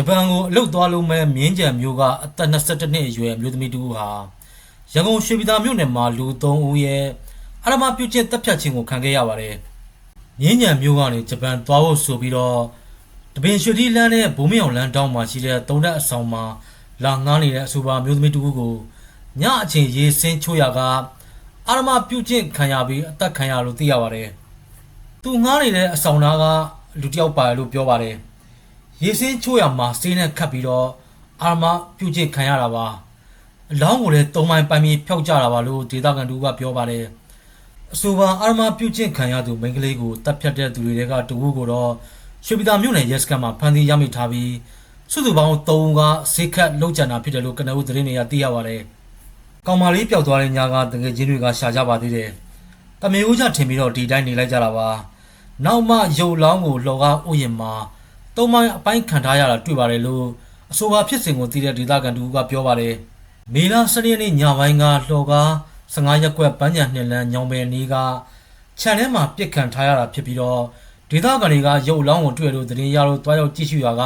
ဂျပန်ကိုအလုတ်သွားလုံးမဲ့မြင်းကြံမျိုးကအသက်22နှစ်အရွယ်အမျိုးသမီးတူဟာရန်ကုန်ရွှေပြည်သာမြို့နယ်မှာလူ3ဦးရဲ့အရမပြုတ်ကျင့်တပ်ဖြတ်ခြင်းကိုခံခဲ့ရပါတယ်။မြင်းကြံမျိုးကနေဂျပန်သွားဖို့ဆိုပြီးတော့တပင်ရွှေတိလန်းနဲ့ဘုံမြောင်လန်းတောင်းမှာရှိတဲ့သုံးတက်အဆောင်မှာလာငားနေတဲ့အဆိုပါအမျိုးသမီးတူကိုညအချိန်ရေစင်းချိုးရကအရမပြုတ်ကျင့်ခံရပြီးအသက်ခံရလို့သိရပါတယ်။သူငားနေတဲ့အဆောင်သားကလူတစ်ယောက်ပါတယ်လို့ပြောပါတယ်။ ရေစင်းချိုးရမှာစေးနဲ့ခတ်ပြီးတော့အာမပြုတ်ကျခံရတာပါအလောင်းကိုလည်းသုံးပိုင်းပိုင်းပြီးဖျောက်ကြတာပါလို့ဒေသခံတူကပြောပါတယ်အဆိုပါအာမပြုတ်ကျခံရသူမိန်းကလေးကိုတပ်ဖြတ်တဲ့သူတွေကတဝူကိုတော့ရွှေပြည်သာမြို့နယ်ရဲစခန်းမှာဖမ်းဆီးရမိထားပြီးစုစုပေါင်း3ဦးကစေခတ်လောက်ကျန်တာဖြစ်တယ်လို့ကနဦးသတင်းတွေကသိရပါတယ်ကောင်မလေးပျောက်သွားတဲ့ညကတကယ်ချင်းတွေကရှာကြပါသေးတယ်တမေဦးကြထင်ပြီးတော့ဒီတိုင်းနေလိုက်ကြတာပါနောက်မှရုပ်လောင်းကိုလှော်ကားဥယျာဉ်မှာ သုံးပိုင်းအပိုင်းခံထားရတာတွေ့ပါတယ်လို့အဆိုပါဖြစ်စဉ်ကိုသိတဲ့ဒေသခံတူကပြောပါတယ်။မေလ12ရက်နေ့ညပိုင်းကလှော်ကား15ရက်ကွက်ပန်းညံနှစ်လန်းညောင်ပယ်နီးကခြံထဲမှာပြစ်ခံထားရတာဖြစ်ပြီးတော့ဒေသခံတွေကရုပ်လောင်းကိုတွေ့လို့သတင်းရလို့တွားရောက်ကြည့်ရှုရက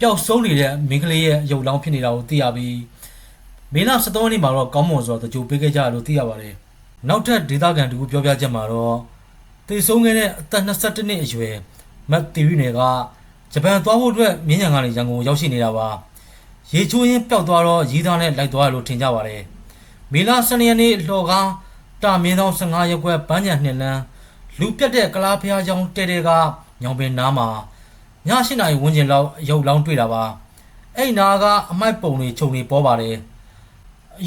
ပျောက်ဆုံးနေတဲ့မိန်းကလေးရဲ့ရုပ်လောင်းဖြစ်နေတာကိုသိရပြီးမေလ13ရက်နေ့မှာတော့ကောင်းမွန်စွာတကြိုပေးခဲ့ကြတယ်လို့သိရပါတယ်။နောက်ထပ်ဒေသခံတူပြောပြချက်မှာတော့တည်ဆုံးခဲ့တဲ့အသက်22နှစ်အရွယ်မတ်တီရီနယ်က ဂျပန်သွားဖို့အတွက်မြင်းညံကနေရန်ကုန်ရောက်ရှိနေတာပါရေချိုးရင်းပျောက်သွားတော့ရီးသားနဲ့လိုက်သွားရလို့ထင်ကြပါတယ်မေလ12ရက်နေ့လှော်ကားတာမင်းသော15ရက်ကွက်ပန်းညံနှစ်လန်းလူပြတ်တဲ့ကလားဖျားချောင်းတဲတဲကညောင်ပင်နားမှာည8နာရီဝန်းကျင်လောက်ရုပ်လောင်းတွေ့တာပါအဲ့နာကအမိုက်ပုံတွေခြုံနေပေါ်ပါတယ်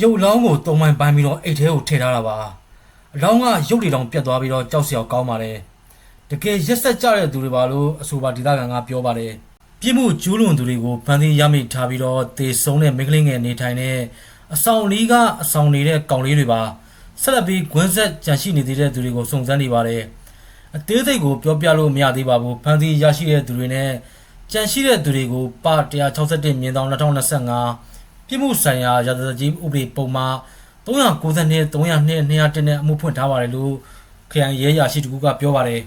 ရုပ်လောင်းကိုတုံမိုင်ပိုင်းပြီးတော့အိတ်ထဲကိုထည့်ထားတာပါအလောင်းကရုပ်တွေတောင်ပြတ်သွားပြီးတော့ကြောက်စရာကောင်းပါတယ် တကယ်ရက်ဆက်ကြတဲ့သူတွေပါလို့အဆိုပါဒေသခံကပြောပါတယ်ပြစ်မှုကျူးလွန်သူတွေကိုဖမ်းဆီးရမိထားပြီးတော့တေဆုံးတဲ့မိန်းကလေးငယ်နေထိုင်တဲ့အဆောင်လေးကအဆောင်နေတဲ့ကောင်လေးတွေပါဆက်လက်ပြီးဂွန်းဆက်ကြန့်ရှိနေသေးတဲ့သူတွေကိုစုံစမ်းနေပါတယ်အသေးစိတ်ကိုပြောပြလို့မရသေးပါဘူးဖမ်းဆီးရရှိတဲ့သူတွေနဲ့ကြန့်ရှိတဲ့သူတွေကိုပ161မြင်းတောင်2025ပြစ်မှုဆိုင်ရာရာဇသကြီးဥပဒေပုံမှာ392 302 200နဲ့အမှုဖွင့်ထားပါတယ်လို့ခရိုင်ရဲရာရှိတကူကပြောပါတယ်